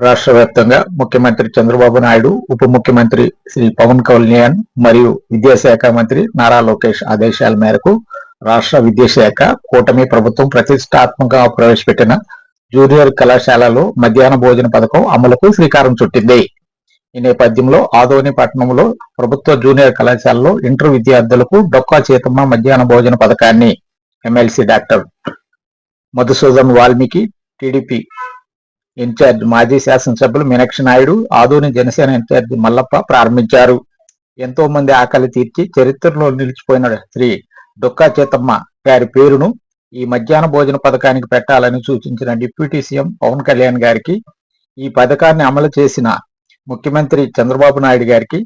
రాష్ట్ర వ్యాప్తంగా ముఖ్యమంత్రి చంద్రబాబు నాయుడు ఉప ముఖ్యమంత్రి శ్రీ పవన్ కళ్యాణ్ మరియు విద్యాశాఖ మంత్రి నారా లోకేష్ ఆదేశాల మేరకు రాష్ట్ర విద్యాశాఖ కూటమి ప్రభుత్వం ప్రతిష్టాత్మకంగా ప్రవేశపెట్టిన జూనియర్ కళాశాలలో మధ్యాహ్న భోజన పథకం అమలుకు శ్రీకారం చుట్టింది. ఈ నేపథ్యంలో ఆదోని పట్టణంలో ప్రభుత్వ జూనియర్ కళాశాలలో ఇంటర్ విద్యార్థులకు డొక్కా చేతమ్మ మధ్యాహ్న భోజన పథకాన్ని MLC doctor Madhusudan Valmiki TDP in charge మాజీ శాసనసభ్యులు మీనాక్షి నాయుడు ఆదోని జనసేన ఇన్ఛార్జ్ మల్లప్ప ప్రారంభించారు. ఎంతో మంది ఆకలి తీర్చి చరిత్రలో నిలిచిపోయిన శ్రీ డొక్కా చేతమ్మ గారి పేరును ఈ మధ్యాహ్న భోజన పథకానికి పెట్టాలని సూచించిన డిప్యూటీ సీఎం పవన్ కళ్యాణ్ గారికి ఈ పథకాన్ని అమలు చేసిన ముఖ్యమంత్రి చంద్రబాబు నాయుడు గారికి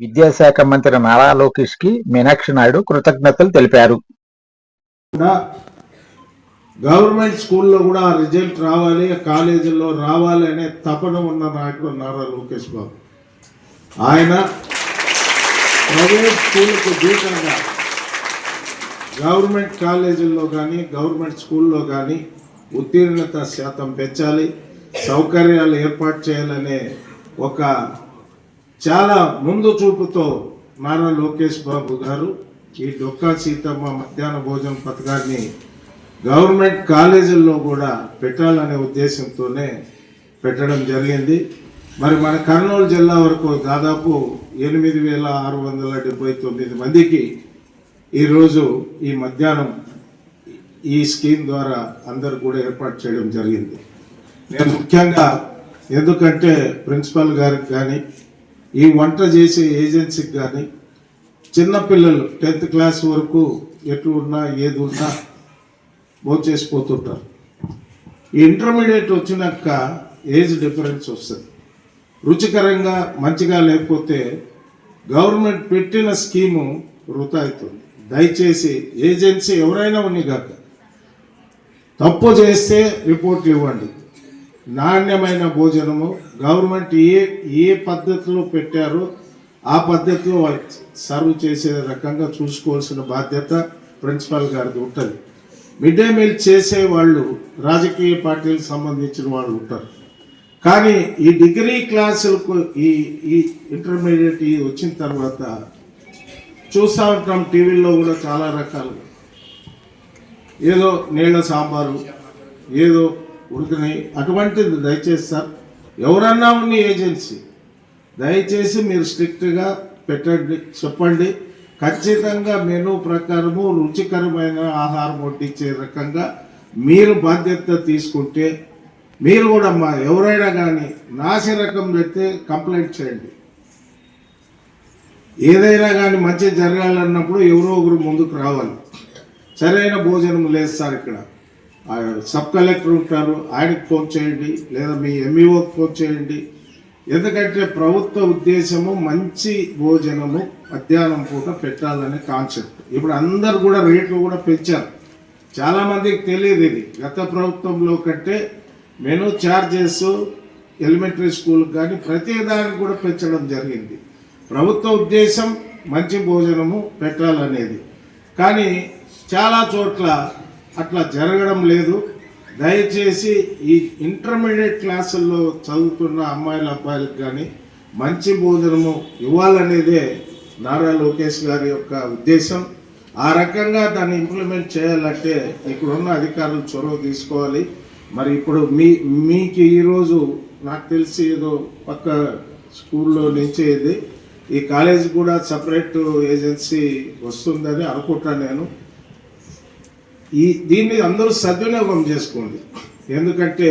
విద్యాశాఖ మంత్రి నారా లోకేష్కి మీనాక్షి నాయుడు కృతజ్ఞతలు తెలిపారు. గవర్నమెంట్ స్కూల్లో కూడా ఆ రిజల్ట్ రావాలి కాలేజీల్లో రావాలి అనే తపన ఉన్న నాయకుడు నారా లోకేష్ బాబు. ఆయన ప్రైవేట్ స్కూళ్ళకు దీటంగా గవర్నమెంట్ కాలేజీల్లో కానీ గవర్నమెంట్ స్కూల్లో కానీ ఉత్తీర్ణత శాతం పెంచాలి సౌకర్యాలు ఏర్పాటు చేయాలనే ఒక చాలా ముందు చూపుతో నారా లోకేష్ బాబు గారు ఈ డొక్కా సీతమ్మ మధ్యాహ్న భోజన పథకాన్ని గవర్నమెంట్ కాలేజీల్లో కూడా పెట్టాలనే ఉద్దేశంతోనే పెట్టడం జరిగింది. మరి మన కర్నూలు జిల్లా వరకు దాదాపు ఎనిమిది వేల ఆరు వందల డెబ్బై తొమ్మిది మందికి ఈరోజు ఈ మధ్యాహ్నం ఈ స్కీమ్ ద్వారా అందరు కూడా ఏర్పాటు చేయడం జరిగింది. నేను ముఖ్యంగా ఎందుకంటే ప్రిన్సిపల్ గారికి కానీ ఈ వంట చేసే ఏజెన్సీకి కానీ చిన్నపిల్లలు టెన్త్ క్లాస్ వరకు ఎట్లు ఉన్నా ఏది ఉన్నా భోంచేసిపోతుంటారు ఇంటర్మీడియట్ వచ్చినాక ఏజ్ డిఫరెన్స్ వస్తుంది. రుచికరంగా మంచిగా లేకపోతే గవర్నమెంట్ పెట్టిన స్కీము వృత అవుతుంది దయచేసి ఏజెన్సీ ఎవరైనా ఉన్ని కాక తప్పు చేస్తే రిపోర్ట్లు ఇవ్వండి. నాణ్యమైన భోజనము గవర్నమెంట్ ఏ ఏ పద్ధతిలో పెట్టారో ఆ పద్ధతిలో సర్వ్ చేసే రకంగా చూసుకోవాల్సిన బాధ్యత ప్రిన్సిపాల్ గారిది ఉంటుంది. మిడ్ డే మీల్ చేసే వాళ్ళు రాజకీయ పార్టీలకు సంబంధించిన వాళ్ళు ఉంటారు. కానీ ఈ డిగ్రీ క్లాసులకు ఈ ఈ ఇంటర్మీడియట్ ఈ వచ్చిన తర్వాత చూస్తూ ఉంటాం టీవీల్లో కూడా చాలా రకాలు. ఏదో నీళ్ళ సాంబారు ఏదో ఉడికినాయి అటువంటిది దయచేసి సార్. ఎవరన్నా ఉన్న ఏజెన్సీ దయచేసి మీరు స్ట్రిక్ట్గా పెట్టండి చెప్పండి. ఖచ్చితంగా మెనూ ప్రకారము రుచికరమైన ఆహారం వడ్డించే రకంగా మీరు బాధ్యత తీసుకుంటే మీరు కూడా మా ఎవరైనా కానీ నాసి రకం పెడితే కంప్లైంట్ చేయండి. ఏదైనా కానీ మంచి జరగాలన్నప్పుడు ఎవరో ఒకరు ముందుకు రావాలి. సరైన భోజనం లేదు సార్ ఇక్కడ. సబ్ కలెక్టర్ ఉంటారు ఆయనకు ఫోన్ చేయండి లేదా మీ ఎంఈఓకి ఫోన్ చేయండి. ఎందుకంటే ప్రభుత్వ ఉద్దేశము మంచి భోజనము మధ్యాహ్నం పూట పెట్టాలనే కాన్సెప్ట్. ఇప్పుడు అందరు కూడా రేట్లు కూడా పెంచారు. చాలా మందికి తెలియదు ఇది. గత ప్రభుత్వంలో కంటే మెనూ ఛార్జెస్ ఎలిమెంటరీ స్కూల్ కానీ ప్రతి దానికి కూడా పెంచడం జరిగింది. ప్రభుత్వ ఉద్దేశం మంచి భోజనము పెట్టాలనేది. కానీ చాలా చోట్ల అట్లా జరగడం లేదు. దయచేసి ఈ ఇంటర్మీడియట్ క్లాసుల్లో చదువుతున్న అమ్మాయిల అబ్బాయిలకు కానీ మంచి భోజనము ఇవ్వాలనేదే నారా లోకేష్ గారి యొక్క ఉద్దేశం. ఆ రకంగా దాన్ని ఇంప్లిమెంట్ చేయాలంటే ఇక్కడున్న అధికారులు చొరవ తీసుకోవాలి. మరి ఇప్పుడు మీ మీకు ఈరోజు నాకు తెలిసి ఏదో పక్క స్కూల్లో నుంచి ఇది. ఈ కాలేజ్ కూడా సపరేట్ ఏజెన్సీ వస్తుందని అనుకుంటాను నేను. ఈ దీన్ని అందరూ సద్వినియోగం చేసుకోండి. ఎందుకంటే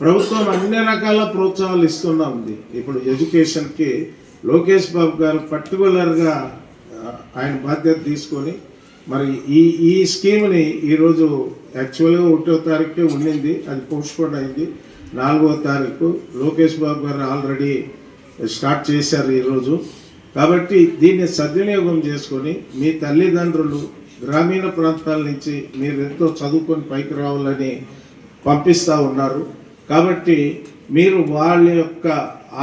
ప్రభుత్వం అన్ని రకాల ప్రోత్సాహాలు ఇస్తున్నా ఉంది. ఇప్పుడు ఎడ్యుకేషన్కి లోకేష్ బాబు గారు పర్టికులర్గా ఆయన బాధ్యత తీసుకొని మరి ఈ ఈ స్కీమ్ని ఈరోజు యాక్చువల్గా ఒకటో తారీఖే ఉండింది అది పోస్ట్పోన్ అయింది. నాలుగో తారీఖు లోకేష్ బాబు గారు ఆల్రెడీ స్టార్ట్ చేశారు ఈరోజు. కాబట్టి దీన్ని సద్వినియోగం చేసుకొని మీ తల్లిదండ్రులు గ్రామీణ ప్రాంతాల నుంచి మీరు ఎంతో చదువుకొని పైకి రావాలని పంపిస్తూ ఉన్నారు. కాబట్టి మీరు వాళ్ళ యొక్క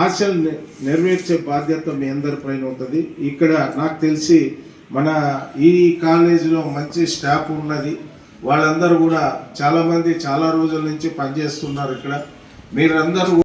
ఆశలు నెరవేర్చే బాధ్యత మీ అందరిపైన ఉంటుంది. ఇక్కడ నాకు తెలిసి మన ఈ కాలేజీలో మంచి స్టాఫ్ ఉన్నది. వాళ్ళందరూ కూడా చాలామంది చాలా రోజుల నుంచి పనిచేస్తున్నారు ఇక్కడ. మీరందరూ